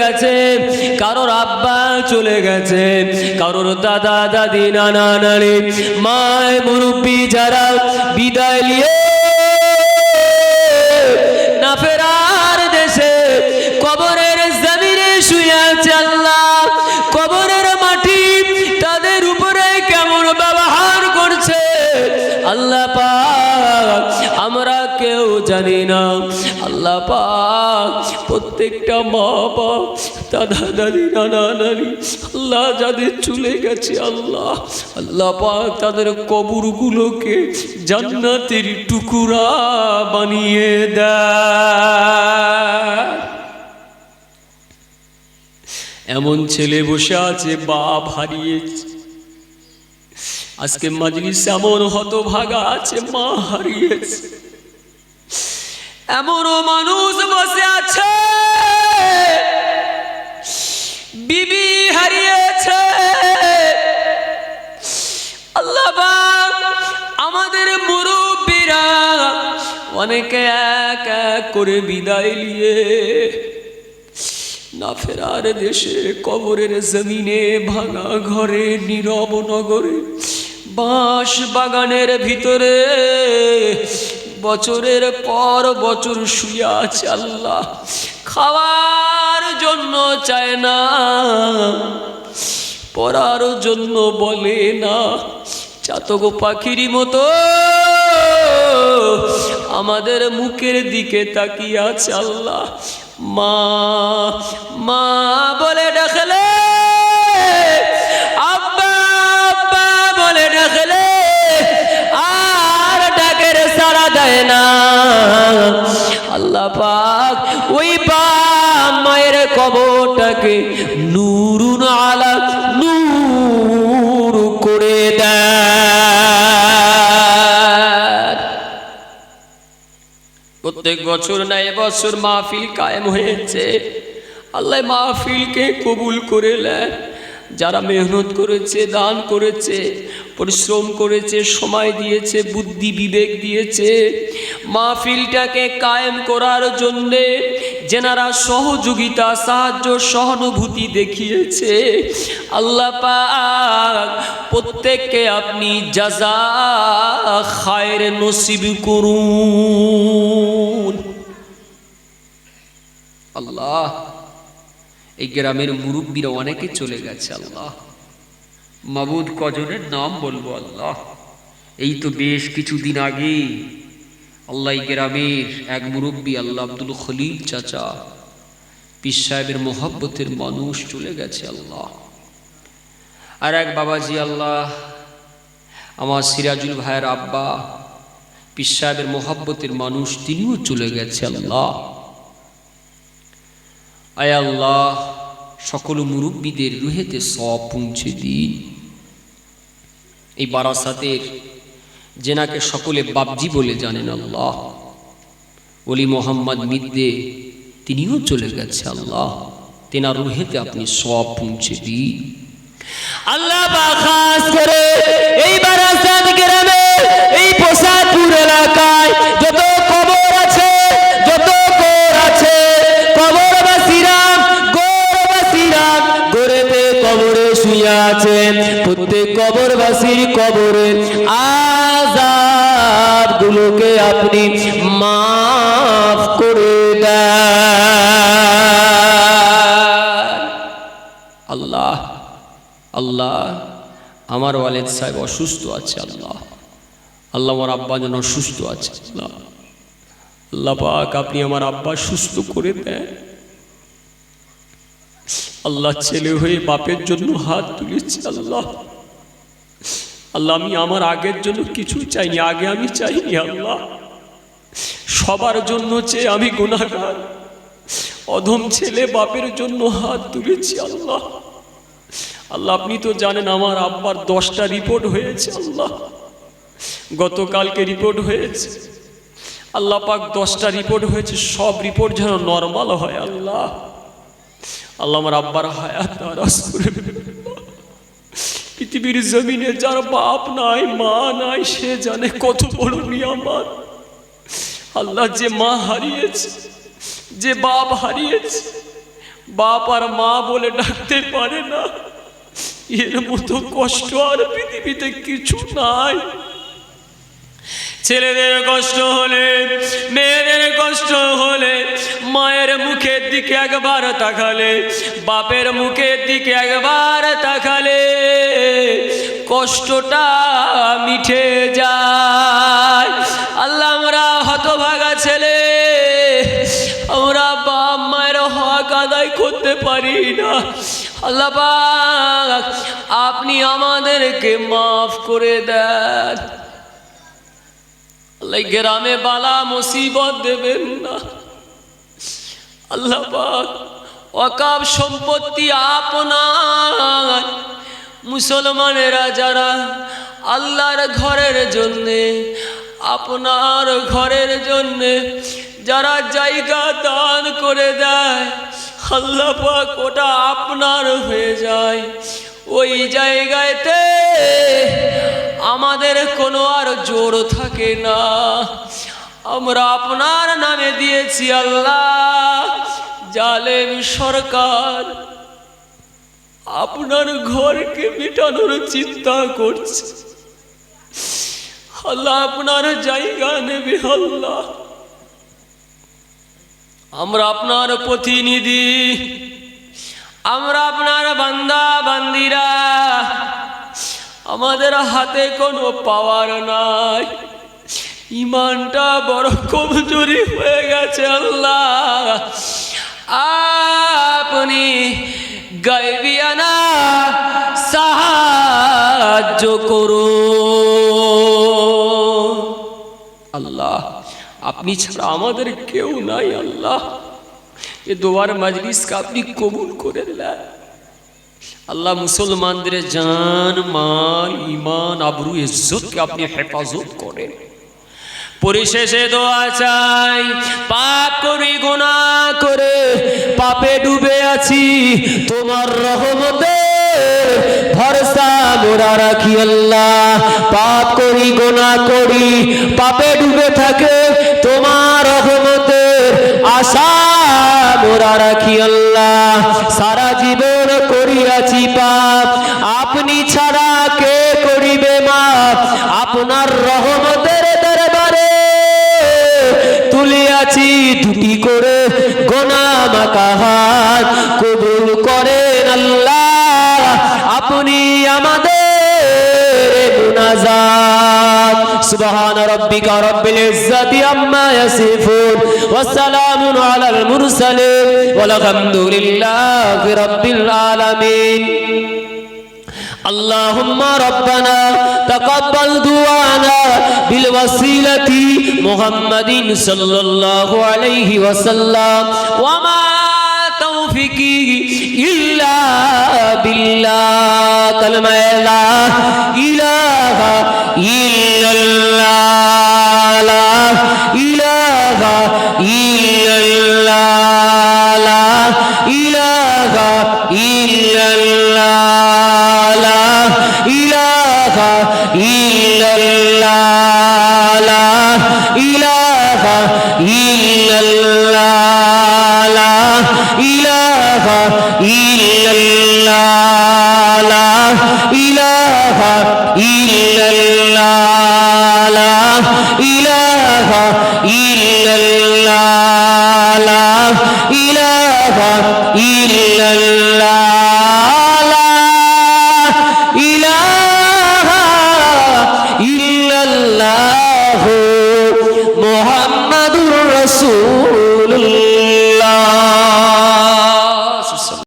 গেছে, কারোর আব্বা চলে গেছে, কারোর দাদা, দাদি, নানা, নানি, মায়, মুরব্বী যারা বিদায় নিয়ে শুয়ে কবরের মাটি তাদের উপরে কেমন ব্যবহার করছে? আল্লাহ পাক, আমরা কেউ জানি না, আল্লাহ পাক প্রত্যেকটা মা বাপ দাদা দাদি নানা নানি আল্লাহ যাদের চলে গেছে, আল্লাহ আল্লাহ পাক তাদের কবরগুলোকে জান্নাতের টুকুরা বানিয়ে দেয়। এমন ছেলে বসে আছে, বাপ হারিয়েছে। আজকে মাজলিস এমন হতভাগা আছে, মা হারিয়েছে। এমনও মানুষ বসে আছে। বিবি হারিয়েছে। আল্লাহ আমাদের মুরব্বীরা অনেকে এক এক করে বিদায় নিয়ে না ফেরার দেশে, কবরের জমিনে ভাঙা ঘরে, নীরব নগরে বাঁশ বাগানের ভিতরে বছরের পর বছর শুয়ে আল্লাহ। খাওয়ার জন্য চায় না, পড়ার জন্য বলে না। চাতক পাখির মতো আমাদের মুখের দিকে তাকিয়ে আল্লাহ। মা মা বলে দেয় না। আল্লাহ পাক ওই বা মায়ের কবরটাকে নুরুন আলা নূর করে দেয় প্রত্যেক বছর না এবছর মাহফিল কায়েম হয়েছে। আল্লাহ মাহফিলকে কবুল করে নেন। যারা মেহনত করেছে, দান করেছে, পরিশ্রম করেছে, সময় দিয়েছে, বুদ্ধি, বিবেক দিয়েছে, মাহফিলটাকে কায়েম করার জন্যে যেনারা সহযোগিতা, সাহায্য, সহানুভূতি দেখিয়েছে, আল্লাহ প্রত্যেককে আপনি জাজা খায়ের নসিব করুন। আল্লাহ এই গ্রামের মুরব্বীরা অনেকে চলে গেছে, আল্লাহ। মাবুদ কজনের নাম বলব, আল্লাহ। এই তো বেশ কিছুদিন আগে আল্লাহ গ্রামের এক মুরব্বী, আল্লাহ আব্দুল খলিল চাচা, পীর সাহেবের মোহাব্বতের মানুষ চলে গেছে, আল্লাহ। আর এক বাবাজি, আল্লাহ, আমার সিরাজুল ভাইয়ের আব্বা, পীর সাহেবের মোহাব্বতের মানুষ, তিনিও চলে গেছে, আল্লাহ। আল্লাহ, সকল মুরব্বীদের রুহেতে সব পৌঁছে দিন। এই বারাসাতের জেনাকে সকলে বাবজি বলে জানেন আল্লাহ। ওলি মোহাম্মদ মিদ্দে, তিনিও চলে গেছে আল্লাহ। তেনার রুহেতে আপনি সব পৌঁছে দিন। আল্লাহ করে প্রত্যেক কবরবাসীর কবরে আজাব গুলোকে আপনি মাফ করে আল্লাহ আল্লাহ, আমার ওয়ালেদ সাহেব অসুস্থ আছে, আল্লাহ। আল্লাহ আমার আব্বা যেন অসুস্থ আছে, আল্লাহ। আল্লাহ পাক, আপনি আমার আব্বা সুস্থ করে দেন। আল্লাহ ছেলে হয়ে বাপের জন্য হাত তুলেছি আল্লাহ। আল্লাহ, আমি আমার আগের জন্য কিছু চাইনি, আগে আমি চাইনি আল্লাহ। সবার জন্য চেয়ে আমি গুণাগার অধম ছেলে বাপের জন্য হাত তুলেছি আল্লাহ। আল্লাহ, আপনি তো জানেন আমার আব্বার দশটা রিপোর্ট হয়েছে আল্লাহ। গতকালকে রিপোর্ট হয়েছে। আল্লাহ পাক দশটা রিপোর্ট হয়েছে, সব রিপোর্ট যেন নর্মাল হয় আল্লাহ। আল্লাহ আমার আব্বার হায়াত পৃথিবীর জমিনে যার বাপ নাই, মা নাই, সে জানে কত বড় নিয়ামত। আল্লাহ যে মা হারিয়েছে, যে বাপ হারিয়েছে, বাপ আর মা বলে ডাকতে পারে না। এর মতো কষ্ট আর পৃথিবীতে কিছু নাই। ছেলেদের কষ্ট হলে, মেয়েদের কষ্ট হলে মায়ের মুখের দিকে একবার তাকালে, বাপের মুখের দিকে একবার তাকালে কষ্টটা মিঠে যায়। আল্লাহ আমরা হতভাগা ছেলে, আমরা বাপ মায়ের হক আদায় করতে পারি না। আল্লাহ আপনি আমাদেরকে মাফ করে দেন। গ্রামে বালা মুসিবত দেবেন না। আল্লাহ ওয়াকাব সম্পত্তি আপনার। মুসলমানেরা যারা আল্লাহর ঘরের জন্যে, আপনার ঘরের জন্যে যারা জায়গা দান করে দেয়, আল্লাহ পাক ওটা আপনার হয়ে যায়। ওই জায়গাতে আমাদের কোনো আর জোর থাকে না। আমরা আপনার নামে দিয়েছি আল্লাহ, জালেম সরকার। আপনার ঘরকে মেটানোর চিন্তা করছে। আল্লাহ আপনার জায়গা নেবে, আল্লাহ। আমরা আপনার প্রতিনিধি। আমরা আপনার বান্দা, বান্দিরা। আমাদের হাতে কোনো পাওয়ার নাই। ইমানটা বড় কমজোরি হয়ে গেছে আল্লাহ। আপনি গাইবিয়ানা সাহায্য করো আল্লাহ, আপনি ছাড়া আমাদের কেউ নাই আল্লাহ। এ দোয়ার মাজলিসকে আপনি কবুল করে নেন। আল্লাহ মুসলমানদের জান, মাল ইমান আবরু, ইজ্জতকে আপনি হেফাজত করেন। পরিশেষে দোয়া চাই, পাপ করি গুণা করে, পাপে ডুবে আছি, তোমার রহমতে ভরসা মোরা রাখি আল্লাহ। পাপ করি গোনা করি, পাপে ডুবে থাকে, তোমার রহমতে আশা মোরা রাখি আল্লাহ। সারা জীবন করিয়াছি পাপ। আপনি ছাড়া কে করিবে মাপ? আপনার রহমতের দরবারে তুলিয়াছি দুটি করে গোনা মাকা হাত। কবুল করেন আল্লাহ। আপনি আমাদের গুনাজাত সুবহান রাব্বিকা রব্বিল ইজ্জাতি আম্মা ইয়াসিফুন ওয়া সালামুন আলাল মুরসালিন ওয়াল হামদুলিল্লাহি রাব্বিল আলামিন اللهم ربنا تقبل دعانا بالوسيلة محمد صلى الله عليه وسلم وما توفيقي إلا بالله كلمة لا إله إلا الله إله إلا